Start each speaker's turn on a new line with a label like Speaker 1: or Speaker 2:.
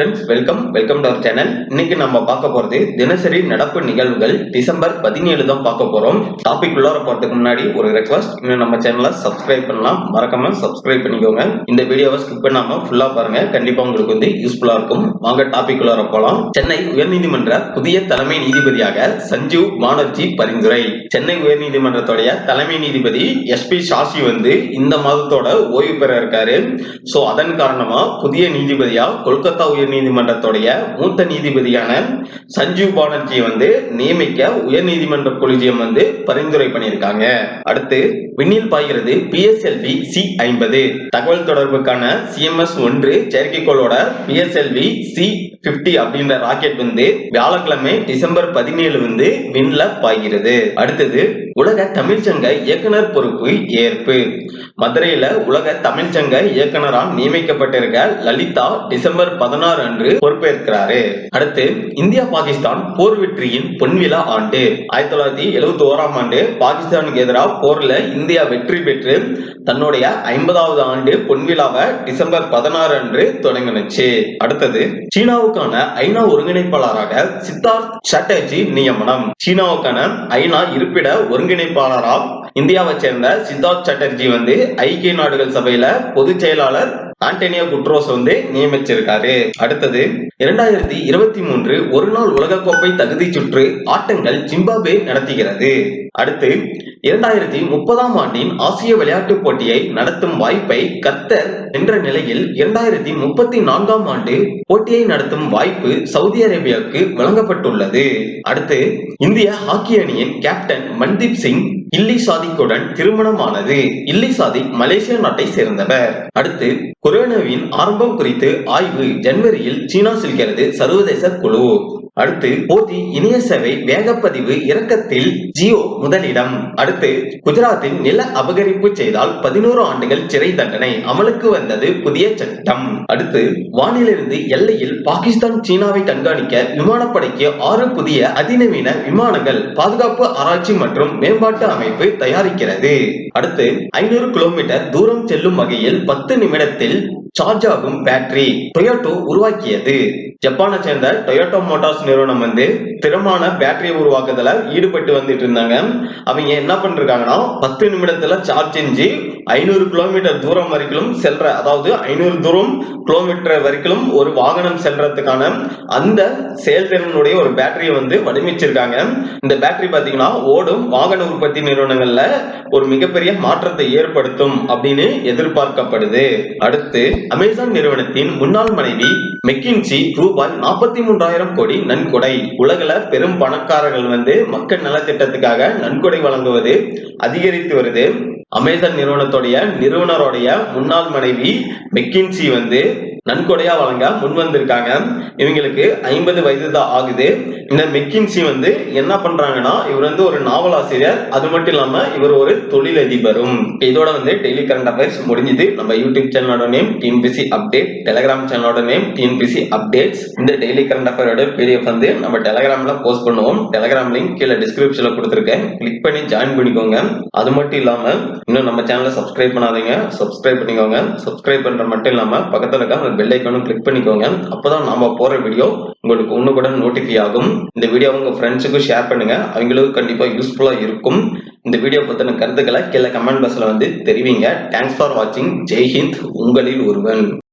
Speaker 1: Friends welcome welcome to our channel இன்னைக்கு நம்ம பார்க்க போறது தினசரி நடப்பு நிகழ்வுகள். டிசம்பர் பதினேழு தான் பார்க்க போறோம். டாபிக் உள்ளார போறதுக்கு முன்னாடி ஒரு ரெக்வஸ்ட் இன்னும் நம்ம சேனலை சப்ஸ்கிரைப் பண்ணலாம். மறக்காம சப்ஸ்கிரைப் பண்ணிக்கோங்க. இந்த வீடியோவை ஸ்கிப் பண்ணாம ஃபுல்லா பாருங்க. கண்டிப்பா உங்களுக்கு வந்து யூஸ்ஃபுல்லா இருக்கும். வாங்க டாபிக் உள்ளார போலாம். சென்னை உயர்நீதிமன்ற புதிய தலைமை நீதிபதியாக சஞ்சீவ் பானர்ஜி பரிந்துரை. சென்னை உயர்நீதிமன்றத்துடைய தலைமை நீதிபதி எஸ் பி சாஷி வந்து இந்த மாதத்தோட ஓய்வு பெற இருக்காரு. சோ அதன் காரணமா புதிய நீதிபதியா கொல்கத்தா உயர் நீதிமன்றத்துடைய மூத்த நீதிபதியான சஞ்சீவ் பானர்ஜியை வந்து நியமிக்க உயர் நீதிமன்ற கொலிஜியம் வந்து பரிந்துரை பண்ணியிருக்காங்க. அடுத்து விண்ணில் பாய்கிறது பிஎஸ்எல்வி சி ஐம்பது. தகவல் தொடர்புக்கான சிஎம்எஸ் ஒன்று செயற்கைக்கோளோட பிஎஸ்எல்வி சி பிப்டி அப்படின்ற ராக்கெட் வந்து வியாழக்கிழமை டிசம்பர் பதினேழு வந்து விண்ல பாய்கிறது. அடுத்தது உலக தமிழ்ச்சங்க இயக்குனர் பொறுப்பு ஏற்பு. மதுரையில உலக தமிழ்ச்சங்க இயக்குனரால் நியமிக்கப்பட்டிருக்க லலிதா டிசம்பர் பதினாறு அன்று பொறுப்பேற்கிறாரு. அடுத்து இந்தியா பாகிஸ்தான் போர் வெற்றியின் பொன்விழா ஆண்டு. ஆயிரத்தி தொள்ளாயிரத்தி எழுபத்தி ஓராம் ஆண்டு பாகிஸ்தானுக்கு எதிராக போர்ல இந்தியா வெற்றி பெற்று தன்னுடைய ஐம்பதாவது ஆண்டு பொன்விழாவை டிசம்பர் பதினாறு அன்று தொடங்கினுச்சு. அடுத்தது சீனாவுக்கான ஐநா ஒருங்கிணைப்பாளராக சித்தார்த் சாட்டர்ஜி நியமனம். சீனாவுக்கான ஐநா இருப்பிட ஒருங்கிணைப்பாளராக இந்தியாவை சேர்ந்த சித்தார்த் சாட்டர்ஜி வந்து ஐக்கிய நாடுகள் சபையில பொதுச் செயலாளர் ஆண்டனியோ குட்ரோஸ் வந்து நியமிச்சிருக்காரு. அடுத்தது இரண்டாயிரத்தி இருபத்தி மூன்று ஒரு நாள் உலகக்கோப்பை தகுதி சுற்று ஆட்டங்கள் ஜிம்பாபே நடத்துகிறது. அடுத்து இரண்டாயிரத்தி முப்பதாம் ஆண்டின் ஆசிய விளையாட்டுப் போட்டியை நடத்தும் வாய்ப்பை கத்தர் என்ற நிலையில் இரண்டாயிரத்தி முப்பத்தி நான்காம் ஆண்டு போட்டியை நடத்தும் வாய்ப்பு சவுதி அரேபியாவுக்கு வழங்கப்பட்டுள்ளது. அடுத்து இந்திய ஹாக்கி அணியின் கேப்டன் மன்தீப் சிங் இல்லி சாதிக்குடன் திருமணமானது. இல்லி சாதிக் மலேசியா நாட்டை சேர்ந்தவர். அடுத்து கொரோனாவின் ஆரம்பம் குறித்து ஆய்வு ஜனவரியில் சீனா செல்கிறது சர்வதேச குழு. அடுத்து போதி இணைய சேவை வேகப்பதிவு இறக்கத்தில் ஜியோ முதலிடம். அடுத்து குஜராத்தில் நில அபகரிப்பு செய்தால் பதினோரு ஆண்டுகள் சிறை தண்டனை அமலுக்கு வந்தது புதிய சட்டம். அடுத்து வானிலிருந்து எல்லையில் பாகிஸ்தான் சீனாவை கண்காணிக்க விமானப்படைக்கு ஆறு புதிய அதிநவீன விமானங்கள் பாதுகாப்பு ஆராய்ச்சி மற்றும் மேம்பாட்டு அமைப்பு தயாரிக்கிறது. அடுத்து ஐநூறு கிலோமீட்டர் தூரம் செல்லும் வகையில் பத்து நிமிடத்தில் சார்ஜ் ஆகும் பேட்டரி டொயோட்டோ உருவாக்கியது. ஜப்பானை சேர்ந்த டொயோட்டோ மோட்டார்ஸ் நிறுவனம் வந்து திறமான பேட்டரியை உருவாக்குதல ஈடுபட்டு வந்துட்டு இருந்தாங்க. அவங்க என்ன பண்ணிருக்காங்கன்னா பத்து நிமிடத்துல சார்ஜ் செஞ்சு ஐநூறு கிலோமீட்டர் தூரம் வரைக்கும் செல்ற அதாவது ஐநூறு தூரம் கிலோமீட்டர் வரைக்கும் ஒரு வாகனம் செல்றதுக்கான அந்த செயல்திறனுடைய ஒரு பேட்டரியை வந்து வடிவமைச்சிருக்காங்க. இந்த பேட்டரி பாத்தீங்கன்னா ஓடும் வாகன உற்பத்தி நிறுவனங்கள்ல ஒரு மிகப்பெரிய மாற்றத்தை ஏற்படுத்தும் அப்படின்னு எதிர்பார்க்கப்படுது. அடுத்து அமேசான் நிறுவனத்தின் முன்னாள் மனைவி மெக்கின்சி ரூபாய் நாற்பத்தி மூன்றாயிரம் கோடி நன்கொடை. உலகில பெரும் பணக்காரர்கள் வந்து மக்கள் நலத்திட்டத்துக்காக நன்கொடை வழங்குவது அதிகரித்து வருது. அமேசான் நிறுவனத்துடைய நிறுவனருடைய முன்னாள் மனைவி மெக்கின்சி வந்து நன்கொடையா வழங்க முன் வந்திருக்காங்க. இவங்களுக்கு ஐம்பது வயது தான் ஆகுது. இந்த மெக்கின்சி வந்து என்ன பண்றாங்கன்னா இவர் வந்து ஒரு நாவலாசிரியர். அது மட்டும் இல்லாம இவர் ஒரு தொழிலதிபரும். இதோட வந்து டெய்லி கரண்ட் அஃபேர்ஸ் முடிஞ்சது. நம்ம யூடியூப் சேனலோட நேம் டிஎன்பிசி அப்டேட் டெலிகிராம் சேனலோட நேம் டிஎன்பிசி அப்டேட்ஸ் இந்த டெய்லி கரண்ட் அஃபேரோட பிடிஎஃப் வந்து நம்ம டெலிகிராம்ல போஸ்ட் பண்ணுவோம். டெலிகிராம் லிங்க் கீழே டிஸ்கிரிப்ஷன்ல கொடுத்துருக்கேன். கிளிக் பண்ணி ஜாயின் பண்ணிக்கோங்க. அது மட்டும் இல்லாம இன்னும் நம்ம சேனலை சப்ஸ்கிரைப் பண்ணாதீங்க. சப்ஸ்கிரைப் பண்ணிக்கோங்க. சப்ஸ்கிரைப் பண்ற மட்டும் இல்லாம பக்கத்துல இருக்க அந்த பெல் ஐக்கானும் கிளிக் பண்ணிக்கோங்க. அப்போதான் நாம போற வீடியோ உங்களுக்கு ஒண்ணுக்குடன் நோட்டிஃபை ஆகும். இந்த வீடியோ உங்க ஃப்ரெண்ட்ஸுக்கும் ஷேர் பண்ணுங்க. அவங்களுக்கு கண்டிப்பா யூஸ்ஃபுல்லா இருக்கும். இந்த வீடியோ பத்தின கருத்துக்களை கீழே கமெண்ட் பாக்ஸ்ல வந்து தெரிவிங்க. தேங்க்ஸ் ஃபார் வாட்சிங் ஜெய் ஹிந்த் உங்களில் ஒருவன்.